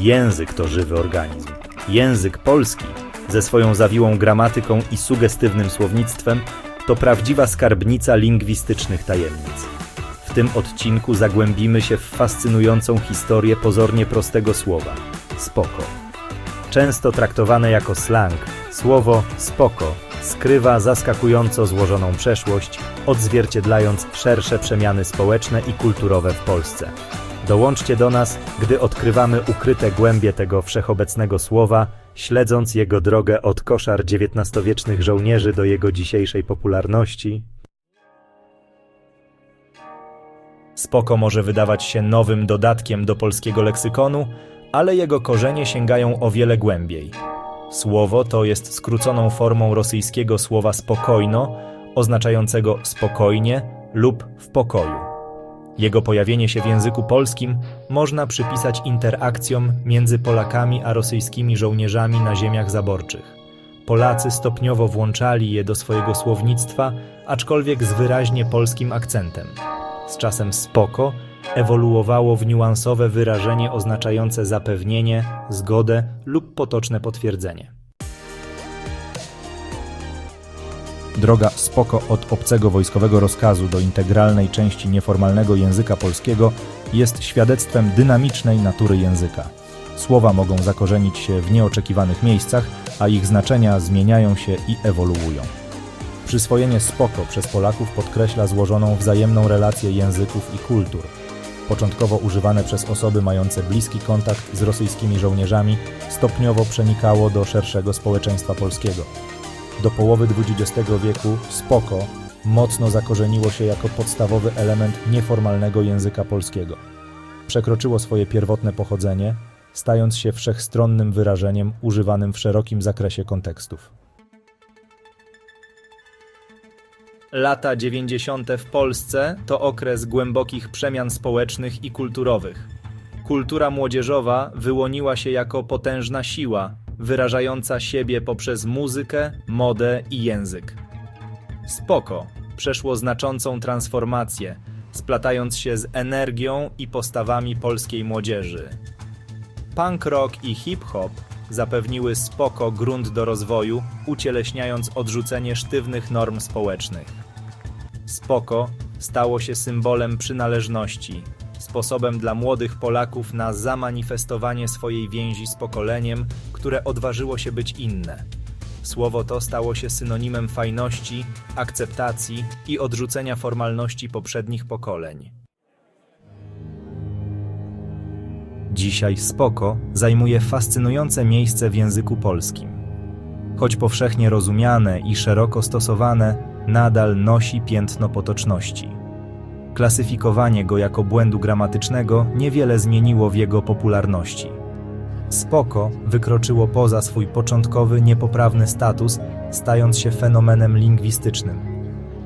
Język to żywy organizm. Język polski, ze swoją zawiłą gramatyką i sugestywnym słownictwem, to prawdziwa skarbnica lingwistycznych tajemnic. W tym odcinku zagłębimy się w fascynującą historię pozornie prostego słowa spoko. Często traktowane jako slang, słowo spoko skrywa zaskakująco złożoną przeszłość, odzwierciedlając szersze przemiany społeczne i kulturowe w Polsce. Dołączcie do nas, gdy odkrywamy ukryte głębie tego wszechobecnego słowa, śledząc jego drogę od koszar XIX-wiecznych żołnierzy do jego dzisiejszej popularności. Spoko może wydawać się nowym dodatkiem do polskiego leksykonu, ale jego korzenie sięgają o wiele głębiej. Słowo to jest skróconą formą rosyjskiego słowa spokojno, oznaczającego spokojnie lub w pokoju. Jego pojawienie się w języku polskim można przypisać interakcjom między Polakami a rosyjskimi żołnierzami na ziemiach zaborczych. Polacy stopniowo włączali je do swojego słownictwa, aczkolwiek z wyraźnie polskim akcentem. Z czasem spoko ewoluowało w niuansowe wyrażenie oznaczające zapewnienie, zgodę lub potoczne potwierdzenie. Droga spoko od obcego wojskowego rozkazu do integralnej części nieformalnego języka polskiego jest świadectwem dynamicznej natury języka. Słowa mogą zakorzenić się w nieoczekiwanych miejscach, a ich znaczenia zmieniają się i ewoluują. Przyswojenie spoko przez Polaków podkreśla złożoną wzajemną relację języków i kultur. Początkowo używane przez osoby mające bliski kontakt z rosyjskimi żołnierzami, stopniowo przenikało do szerszego społeczeństwa polskiego. Do połowy XX wieku spoko mocno zakorzeniło się jako podstawowy element nieformalnego języka polskiego. Przekroczyło swoje pierwotne pochodzenie, stając się wszechstronnym wyrażeniem używanym w szerokim zakresie kontekstów. Lata 90. w Polsce to okres głębokich przemian społecznych i kulturowych. Kultura młodzieżowa wyłoniła się jako potężna siła, wyrażająca siebie poprzez muzykę, modę i język. Spoko przeszło znaczącą transformację, splatając się z energią i postawami polskiej młodzieży. Punk rock i hip-hop zapewniły spoko grunt do rozwoju, ucieleśniając odrzucenie sztywnych norm społecznych. Spoko stało się symbolem przynależności, sposobem dla młodych Polaków na zamanifestowanie swojej więzi z pokoleniem, które odważyło się być inne. Słowo to stało się synonimem fajności, akceptacji i odrzucenia formalności poprzednich pokoleń. Dzisiaj spoko zajmuje fascynujące miejsce w języku polskim. Choć powszechnie rozumiane i szeroko stosowane, nadal nosi piętno potoczności. Klasyfikowanie go jako błędu gramatycznego niewiele zmieniło w jego popularności. Spoko wykroczyło poza swój początkowy niepoprawny status, stając się fenomenem lingwistycznym.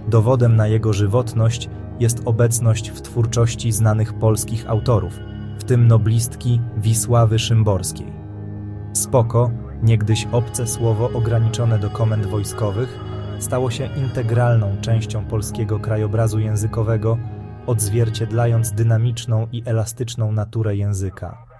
Dowodem na jego żywotność jest obecność w twórczości znanych polskich autorów, w tym noblistki Wisławy Szymborskiej. Spoko, niegdyś obce słowo ograniczone do komend wojskowych, stało się integralną częścią polskiego krajobrazu językowego, odzwierciedlając dynamiczną i elastyczną naturę języka.